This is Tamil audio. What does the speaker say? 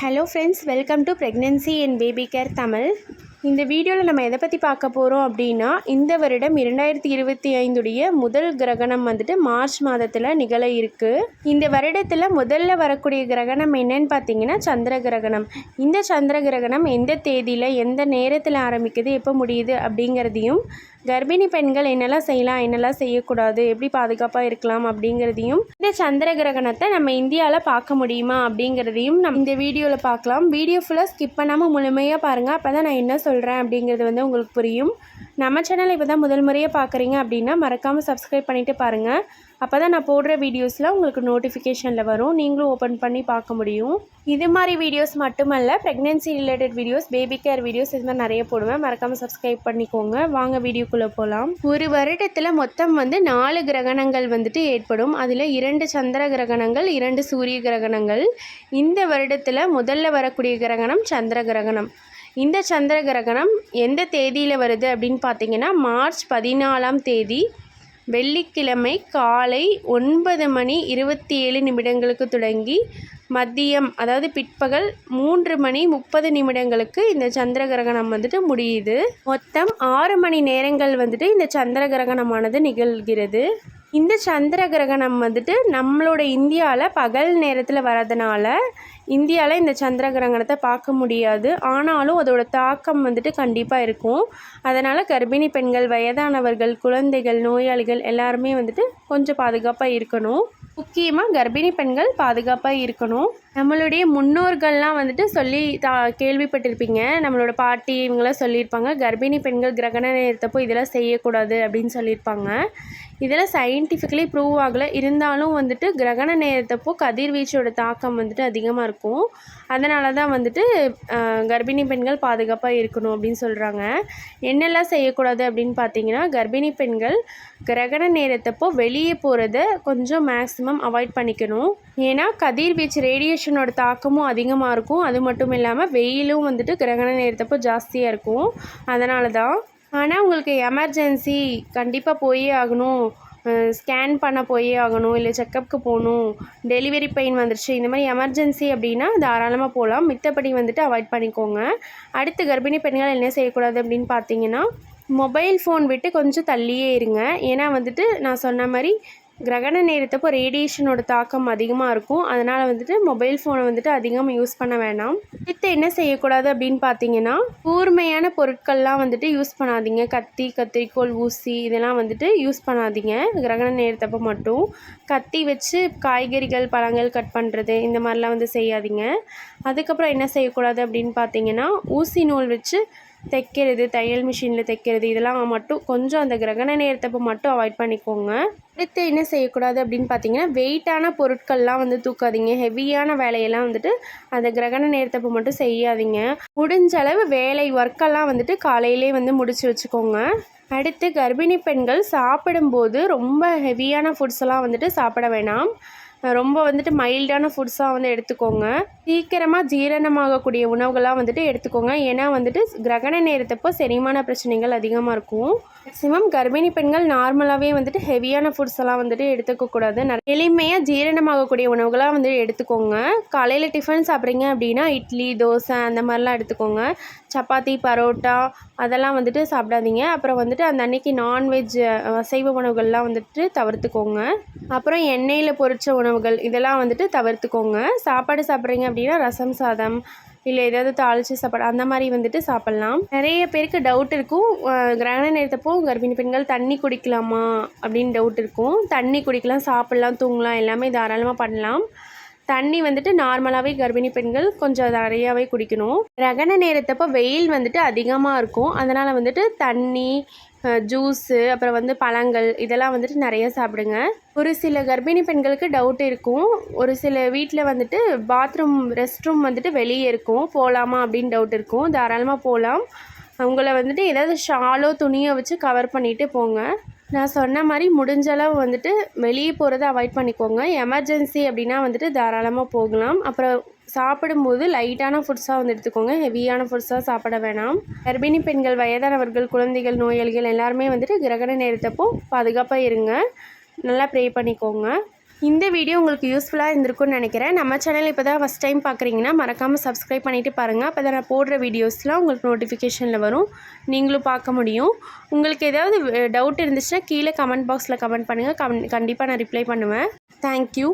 hello friends welcome to pregnancy and baby care Tamil இந்த வீடியோவில் நம்ம எதை பற்றி பார்க்க போகிறோம் அப்படின்னா இந்த வருடம் இரண்டாயிரத்தி இருபத்தி ஐந்துடைய முதல் கிரகணம் வந்துட்டு மார்ச் மாதத்தில் நிகழ இருக்குது இந்த வருடத்தில் முதல்ல வரக்கூடிய கிரகணம் என்னன்னு பார்த்தீங்கன்னா சந்திர கிரகணம். இந்த சந்திர கிரகணம் எந்த தேதியில் எந்த நேரத்தில் ஆரம்பிக்குது எப்போ முடியுது அப்படிங்கிறதையும் கர்ப்பிணி பெண்கள் என்னெல்லாம் செய்யலாம் என்னெல்லாம் செய்யக்கூடாது எப்படி பாதுகாப்பாக இருக்கலாம் அப்படிங்கிறதையும் இந்த சந்திர கிரகணத்தை நம்ம இந்தியாவில் பார்க்க முடியுமா அப்படிங்கிறதையும் நம்ம இந்த வீடியோவில் பார்க்கலாம். வீடியோ ஃபுல்லாக ஸ்கிப் பண்ணாமல் முழுமையாக பாருங்கள் அப்போ தான் நான் என்ன சொல்கிறேன் அப்படிங்கிறது வந்து உங்களுக்கு புரியும். நம்ம சேனலை இப்போ தான் முதல் முறையாக பார்க்குறீங்க அப்படின்னா மறக்காமல் சப்ஸ்கிரைப் பண்ணிவிட்டு பாருங்கள் அப்போ தான் நான் போடுற வீடியோஸில் உங்களுக்கு நோட்டிஃபிகேஷனில் வரும். நீங்களும் ஓப்பன் பண்ணி பார்க்க முடியும். இது மாதிரி வீடியோஸ் மட்டுமல்ல pregnancy related videos baby care videos இது மாதிரி நிறைய போடுவேன். மறக்காமல் சப்ஸ்கிரைப் பண்ணிக்கோங்க. வாங்க வீடியோக்குள்ளே போகலாம் ஒரு வருடத்தில் மொத்தம் வந்து நாலு கிரகணங்கள் வந்துட்டு ஏற்படும். அதில் இரண்டு சந்திர கிரகணங்கள் இரண்டு சூரிய கிரகணங்கள். இந்த வருடத்தில் முதல்ல வரக்கூடிய கிரகணம் சந்திர கிரகணம். இந்த சந்திர கிரகணம் எந்த தேதியில் வருது அப்படின்னு பார்த்தீங்கன்னா மார்ச் பதினாலாம் தேதி வெள்ளிக்கிழமை காலை ஒன்பது மணி இருபத்தி ஏழு நிமிடங்களுக்கு தொடங்கி மதியம் அதாவது பிற்பகல் மூன்று மணி முப்பது நிமிடங்களுக்கு இந்த சந்திர கிரகணம் வந்துட்டு முடியுது. மொத்தம் ஆறு மணி நேரங்கள் வந்துட்டு இந்த சந்திர கிரகணமானது நிகழ்கிறது. இந்த சந்திர கிரகணம் வந்துட்டு நம்மளோட இந்தியாவில் பகல் நேரத்தில் வரதுனால இந்தியாவில் இந்த சந்திர கிரகணத்தை பார்க்க முடியாது. ஆனாலும் அதோட தாக்கம் வந்துட்டு கண்டிப்பாக இருக்கும். அதனால் கர்ப்பிணி பெண்கள் வயதானவர்கள் குழந்தைகள் நோயாளிகள் எல்லாருமே வந்துட்டு கொஞ்சம் பாதுகாப்பாக இருக்கணும். முக்கியமாக கர்ப்பிணி பெண்கள் பாதுகாப்பாக இருக்கணும். நம்மளுடைய முன்னோர்கள்லாம் வந்துட்டு சொல்லி தா கேள்விப்பட்டிருப்பீங்க. நம்மளோட பாட்டி இவங்களாம் சொல்லியிருப்பாங்க. கர்ப்பிணி பெண்கள் கிரகண நேரத்தப்போ இதெல்லாம் செய்யக்கூடாது அப்படின்னு சொல்லியிருப்பாங்க. இதெல்லாம் சயின்டிஃபிக்கலி ப்ரூவ் ஆகலை. இருந்தாலும் வந்துட்டு கிரகண நேரத்தப்போ கதிர்வீச்சோட தாக்கம் வந்துட்டு அதிகமாக இருக்கும். அதனால தான் வந்துட்டு கர்ப்பிணி பெண்கள் பாதுகாப்பாக இருக்கணும் அப்படின்னு சொல்கிறாங்க என்னெல்லாம் செய்யக்கூடாது அப்படின்னு பார்த்தீங்கன்னா கர்ப்பிணி பெண்கள் கிரகண நேரத்தப்போ வெளியே போகிறத கொஞ்சம் மேக்ஸிமம் அவாய்ட் பண்ணிக்கணும். ஏன்னா கதிர்வீச்சு ரேடியேஷனோட தாக்கமும் அதிகமாக இருக்கும். அது மட்டும் இல்லாமல் வெயிலும் வந்துட்டு கிரகண நேரத்தப்போ ஜாஸ்தியாக இருக்கும். அதனால தான் ஆனால் உங்களுக்கு எமர்ஜென்சி கண்டிப்பாக போயே ஆகணும். ஸ்கேன் பண்ண போயே ஆகணும். இல்லை செக்கப்புக்கு போகணும். டெலிவரி பெயின் வந்துருச்சு. இந்த மாதிரி எமர்ஜென்சி அப்படின்னா தாராளமாக போகலாம் மித்தப்படி வந்துட்டு அவாய்ட் பண்ணிக்கோங்க. அடுத்து கர்ப்பிணி பெண்கள் என்ன செய்யக்கூடாது அப்படின்னு பார்த்தீங்கன்னா மொபைல் ஃபோன் விட்டு கொஞ்சம் தள்ளியே இருங்க. ஏன்னா வந்துட்டு நான் சொன்ன மாதிரி கிரகண நேரத்தப்போ ரேடியேஷனோட தாக்கம் அதிகமாக இருக்கும். அதனால் வந்துட்டு மொபைல் ஃபோனை வந்துட்டு அதிகமாக யூஸ் பண்ண வேணாம். அடுத்து என்ன செய்யக்கூடாது அப்படின்னு பார்த்தீங்கன்னா கூர்மையான பொருட்கள்லாம் வந்துட்டு யூஸ் பண்ணாதீங்க. கத்தி கத்திரிக்கோள் ஊசி இதெல்லாம் வந்துட்டு யூஸ் பண்ணாதீங்க. கிரகண நேரத்தப்போ மட்டும். கத்தி வச்சு காய்கறிகள் பழங்கள் கட் பண்ணுறது இந்த மாதிரிலாம் வந்து செய்யாதீங்க. அதுக்கப்புறம் என்ன செய்யக்கூடாது அப்படின்னு பார்த்தீங்கன்னா ஊசி நூல் வச்சு தைக்கிறது தையல் மிஷினில் தைக்கிறது இதெல்லாம் மட்டும் கொஞ்சம் அந்த கிரகண நேரத்தப்போ மட்டும் அவாய்ட் பண்ணிக்கோங்க. அடுத்து என்ன செய்யக்கூடாது அப்படின்னு பார்த்தீங்கன்னா வெயிட்டான பொருட்கள்லாம் வந்து தூக்காதீங்க. ஹெவியான வேலையெல்லாம் வந்துட்டு அந்த கிரகண நேரத்தப்போ மட்டும் செய்யாதீங்க. முடிஞ்ச அளவு வேலை ஒர்க்கெல்லாம் வந்துட்டு காலையிலே வந்து முடிச்சு வச்சுக்கோங்க. அடுத்து கர்ப்பிணி பெண்கள் சாப்பிடும்போது ரொம்ப ஹெவியான ஃபுட்ஸ் எல்லாம் வந்துட்டு சாப்பிட வேணாம். ரொம்ப வந்துட்டு மைல்டான ஃபுட்ஸாக வந்து எடுத்துக்கோங்க. சீக்கிரமாக ஜீரணமாகக்கூடிய உணவுகளாக வந்துட்டு எடுத்துக்கோங்க. ஏன்னா வந்துட்டு கிரகண நேரத்தப்போ செரிமான பிரச்சனைகள் அதிகமாக இருக்கும். மேக்ஸிமம் கர்ப்பிணி பெண்கள் நார்மலாகவே வந்துட்டு ஹெவியான ஃபுட்ஸ் எல்லாம் வந்துட்டு எடுத்துக்கக்கூடாது நிறைய எளிமையாக ஜீரணமாகக்கூடிய உணவுகளாக வந்துட்டு எடுத்துக்கோங்க. காலையில் டிஃபன் சாப்பிட்றீங்க அப்படின்னா இட்லி தோசை அந்த மாதிரிலாம் எடுத்துக்கோங்க. சப்பாத்தி பரோட்டா அதெல்லாம் வந்துட்டு சாப்பிடாதீங்க. அப்புறம் வந்துட்டு அந்த அன்னைக்கு நான்வெஜ் அசைவ உணவுகள்லாம் வந்துட்டு தவிர்த்துக்கோங்க. அப்புறம் எண்ணெயில் பொரித்த உணவுகள் இதெல்லாம் வந்துட்டு தவிர்த்துக்கோங்க. சாப்பாடு சாப்பிட்றீங்க அப்படின்னா ரசம் சாதம் இல்லை ஏதாவது தாளித்து சாப்பாடு அந்த மாதிரி வந்துட்டு சாப்பிட்லாம். நிறைய பேருக்கு டவுட் இருக்கும். கிரகண நேரத்தப்போ கர்ப்பிணி பெண்கள் தண்ணி குடிக்கலாமா அப்படின்னு டவுட் இருக்கும். தண்ணி குடிக்கலாம் சாப்பிட்லாம் தூங்கலாம் எல்லாமே தாராளமாக பண்ணலாம். தண்ணி வந்துட்டு நார்மலாகவே கர்ப்பிணி பெண்கள் கொஞ்சம் நிறையாவே குடிக்கணும். கிரகண நேரத்தப்போ வெயில் வந்துட்டு அதிகமாக இருக்கும். அதனால் வந்துட்டு தண்ணி ஜூஸு அப்புறம் வந்து பழங்கள் இதெல்லாம் வந்துட்டு நிறைய சாப்பிடுங்க. ஒரு சில கர்ப்பிணி பெண்களுக்கு டவுட் இருக்கும். ஒரு சில வீட்டில் வந்துட்டு பாத்ரூம் ரெஸ்ட் ரூம் வந்துட்டு வெளியே இருக்கும். போகலாமா அப்படின்னு டவுட் இருக்கும். தாராளமாக போகலாம் உங்களை வந்துட்டு ஏதாவது ஷாலோ துணியை வச்சு கவர் பண்ணிவிட்டு போங்க. நான் சொன்ன மாதிரி முடிஞ்சளவு வந்துட்டு வெளியே போகிறத அவாய்ட் பண்ணிக்கோங்க. எமர்ஜென்சி அப்படின்னா வந்துட்டு தாராளமாக போகலாம். அப்புறம் சாப்பிடும்போது லைட்டான ஃபுட்ஸாக வந்து எடுத்துக்கோங்க. ஹெவியான ஃபுட்ஸாக சாப்பிட வேணாம். கர்ப்பிணி பெண்கள் வயதானவர்கள் குழந்தைகள் நோயாளிகள் எல்லாருமே வந்துட்டு கிரகண நேரத்தப்போ பாதுகாப்பாக இருங்க. நல்லா ப்ரே பண்ணிக்கோங்க. இந்த வீடியோ உங்களுக்கு யூஸ்ஃபுல்லாக இருந்திருக்கும்னு நினைக்கிறேன். நம்ம சேனல் இப்போ தான் ஃபஸ்ட் டைம் பார்க்குறீங்கன்னா மறக்காமல் சப்ஸ்கிரைப் பண்ணிவிட்டு பாருங்கள் அப்போ தான் நான் போடுற வீடியோஸ்லாம் உங்களுக்கு நோட்டிஃபிகேஷனில் வரும். நீங்களும் பார்க்க முடியும். உங்களுக்கு ஏதாவது டவுட் இருந்துச்சுன்னா கீழே கமெண்ட் பாக்ஸில் கமெண்ட் பண்ணுங்கள் கமெண்ட் கண்டிப்பாக நான் ரிப்ளை பண்ணுவேன். தேங்க்யூ